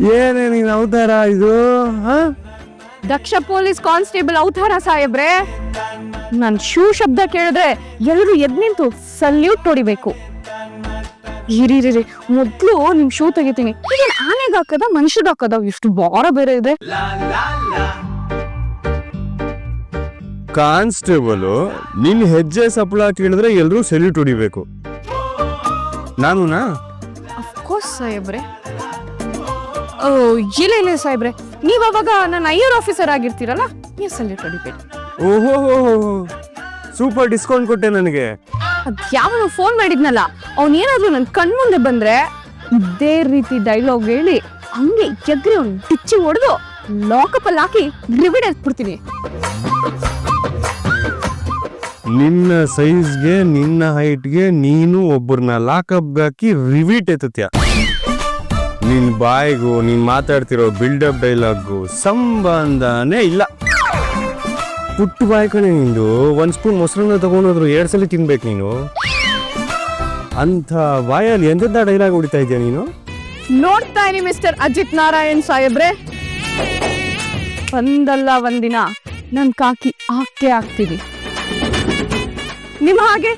ಏನೇ ನೀನ್ ಅವತಾರ ಇದು ಹಾ? ದಕ್ಷ ಪೊಲೀಸ್ ಕಾನ್ಸ್ಟೇಬಲ್ ಅವತಾರ ಸಾಹೇಬ್ರೆ. ನನ್ ಶೂ ಶಬ್ದ ಕೇಳಿದ್ರೆ ಎಲ್ಲರೂ ಎದ್ ನಿಂತು ಸಲ್ಯೂಟ್ ಹೊಡಿಬೇಕು. ಇರಿರಿ ಮೊದ್ಲು ನಿಮ್ ಶೂ ತೆಗಿತೀನಿ. ಇದೇನ್ ಆನೆಗ್ ಹಾಕದ ಮನುಷ್ಯದ ಹಾಕದ? ಎಷ್ಟು ಬಾರ ಬೇರೆ ಇದೆ. ಕಾನ್ಸ್ಟೇಬಲ್ ನಿನ್ ಹೆಜ್ಜೆ ಸಪ್ಪಳ ಕೇಳಿದ್ರೆ ಎಲ್ಲರೂ ಸೆಲ್ಯೂಟ್ ಹೊಡಿಬೇಕು. ನಾನುನಾ? ಅಫ್ಕೋರ್ಸ್ ಸಾಹೇಬ್ರೆ. ಓ ಇಲ್ಲ ಇಲ್ಲ ಸಾಹೇಬ್ರೆ. ನೀವು ಅವಾಗ ನನ್ನ ಐಯರ್ ಆಫೀಸರ್ ಆಗಿರ್ತೀರಲ್ಲ? ನೀವು ಸಲ್ಯೂಟ್ ಹೊಡಿಬೇಡಿ ಓಹೋ ಸೂಪರ್ ಡಿಸ್ಕೌಂಟ್ ಕೊಟ್ಟೆ ನನಗೆ. ಅದ್ಯಾವನು ಫೋನ್ ಮಾಡಿದ್ನಲ್ಲ? ಏನಾದ್ರೂ ನನ್ನ ನನ್ ಕಣ್ಮುಂದೆ ಬಂದ್ರೆ ಇದೇ ರೀತಿ ಡೈಲಾಗ್ ಹೇಳಿ ಹಂಗೆ ಎಗ್ರಿ ಅವ್ನ್ ಟಿಚ್ಚಿ ಹೊಡೆದು ಲಾಕಪ್ ಅಲ್ಲಿ ಹಾಕಿ ಗ್ರಿವಿಡ್ ಎತ್ಬಿಡ್ತೀನಿ ನಿನ್ನ ಸೈಜ್ಗೆ ನಿನ್ನ ಹೈಟ್ಗೆ ನೀನು ಒಬ್ಬರನ್ನ ಲಾಕಪ್ ಹಾಕಿ ರಿವೀಟ್ ಎತ್ತತ್ಯ? ನಿನ್ ಬಾಯಿಗೂ, ನೀನ್ ಮಾತಾಡ್ತಿರೋ ಬಿಲ್ಡಪ್ ಡೈಲಾಗು ಸಂಬಂಧನೇ ಇಲ್ಲ. ಪುಟ್ಟು ಬಾಯಿ ಕಣೆ ನಿಂದು. ಒಂದ್ ಸ್ಪೂನ್ ಮೊಸರನ್ನ ತಗೊಂಡೋದ್ರು ಎರಡು ಸಲ ತಿನ್ಬೇಕು ನೀನು. ಅಂತ ಬಾಯಲ್ಲಿ ಎಂತೆಂಥ ಡೈಲಾಗ್ ಹೊಡಿತಾ ಇದೆಯಾ ನೀನು? ನೋಡ್ತಾ ಇದೀನಿ ಮಿಸ್ಟರ್ ಅಜಿತ್ ನಾರಾಯಣ್ ಸಾಹೇಬ್ರೆ. ಒಂದಲ್ಲ ಒಂದಿನ, ನನ್ ಕಾಕಿ ಆಕೆ ಆಗ್ತೀವಿ ನಿಮ್ಮ ಹಾಗೆ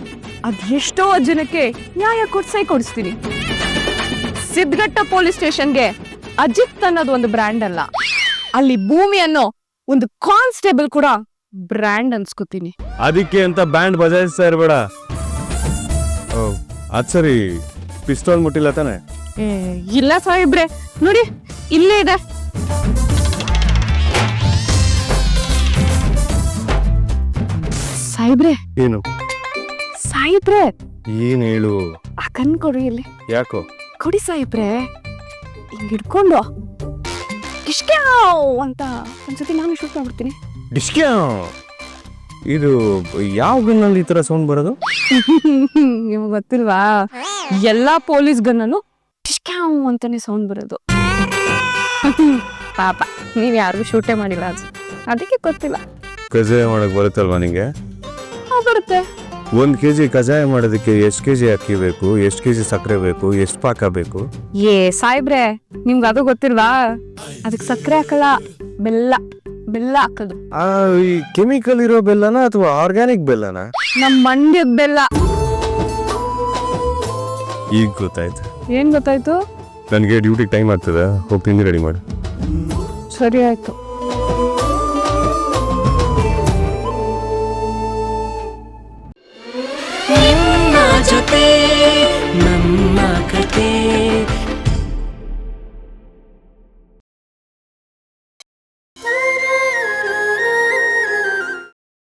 ಅದೆಷ್ಟೋ ಜನಕ್ಕೆ ನ್ಯಾಯ ಕೊಡ್ಸೈ ಕೊಡಿಸ್ತೀನಿ. ಸಿದ್ಧಘಟ್ಟ ಪೊಲೀಸ್ ಸ್ಟೇಷನ್ಗೆ ಅಜಿತ್ ಅನ್ನೋದು ಒಂದು ಬ್ರ್ಯಾಂಡ್ ಅಲ್ಲ. ಅಲ್ಲಿ ಭೂಮಿ ಅನ್ನೋ ಒಂದು ಕಾನ್ಸ್ಟೇಬಲ್ ಕೂಡ ಬ್ರ್ಯಾಂಡ್ ಅನ್ಸ್ಕೊತೀನಿ. ಅದಕ್ಕೆ ಅಂತ ಬ್ಯಾಂಡ್ ಬಜಾಯಿಸ್ತಾ ಇರಬೇಡ. ಅದ್ ಸರಿ. ಪಿಸ್ತೂಲ್ ಮುಟ್ಟಿಲ್ಲ ತಾನೆ? ಏ, ಇಲ್ಲ ಸಾಹೇಬ್ರೆ. ನೋಡಿ ಇಲ್ಲೇ ಇದೆ. ಸಾಹೇಬ್ರೆ. ಏನು? ಸಾಹೇಬ್ರೆ. ಏನ್ ಹೇಳು? ಆ ಕಣ್ ಕೊಡಿ ಇಲ್ಲಿ. ಯಾಕೋ? ಕೊಡಿ ಸಾಯಿಬ್ರೆ ಹಿಂಗ್ ಹಿಡ್ಕೊಂಡು. ಕಿಶ್ಕ್ಯಾವ್ ಅಂತ ಒಂದ್ಸತಿ ನಾನು ಶೂಟ್ ಮಾಡ್ಬಿಡ್ತೀನಿ. ಡಿಸ್ಕ್ಯಾ ಇದು ಯಾವ ಗನ್ನಲ್ಲಿ ಈ ಥರ ಸೌಂಡ್ ಬರೋದು? ನಿಮ್ಗೆ ಗೊತ್ತಿಲ್ವಾ? ಎಲ್ಲಾ ಪೊಲೀಸ್ ಗನ್ನನು ಟಿಶ್ಕ್ಯಾವ್ ಅಂತಾನೆ ಸೌಂಡ್ ಬರೋದು. ಪಾಪ ನೀವ್ ಯಾರಿಗೂ ಶೂಟೇ ಮಾಡಿಲ್ಲ ಅನ್ಸುತ್ತೆ ಅದಕ್ಕೆ ಗೊತ್ತಿಲ್ಲ. ಕಜೆ ಮಾಡಕ್ ಬರುತ್ತಲ್ವಾ ನಿಂಗೆ? ಹಾ, ಬರುತ್ತೆ. ಒಂದ್ ಕೆಜಿ ಕಜಾಯ ಮಾಡೋದಕ್ಕೆ ಎಷ್ಟ್ ಕೆಜಿ ಅಕ್ಕಿ ಬೇಕು ಎಷ್ಟ್ ಕೆಜಿ ಸಕ್ಕರೆ ಬೇಕು ಎಷ್ಟ್ ಪಾಕ ಬೇಕು? ಏ ಸಾಯ್ಬ್ರೆ ನಿಮ್ಗೆ ಅದು ಗೊತ್ತಿಲ್ವಾ? ಅದಕ್ಕೆ ಸಕ್ಕರೆ ಹಾಕಲ್ಲ ಬೆಲ್ಲ ಬೆಲ್ಲ ಹಾಕೋದು. ಆ ಈ ಕೆಮಿಕಲ್ ಇರೋ ಬೆಲ್ಲನ ಅಥವಾ ಆರ್ಗ್ಯಾನಿಕ್ ಬೆಲ್ಲನ? ನಮ್ ಮಂಡ್ಯದ ಬೆಲ್ಲ. ಈಗ ಗೊತ್ತಾಯ್ತು. ಏನ್ ಗೊತ್ತಾಯ್ತು? ನನಗೆ ಡ್ಯೂಟಿ ಟೈಮ್ ಆಗ್ತದ ಹೋಗ್ತೀನಿ ರೆಡಿ ಮಾಡಿ. ಸರಿ ಆಯ್ತು.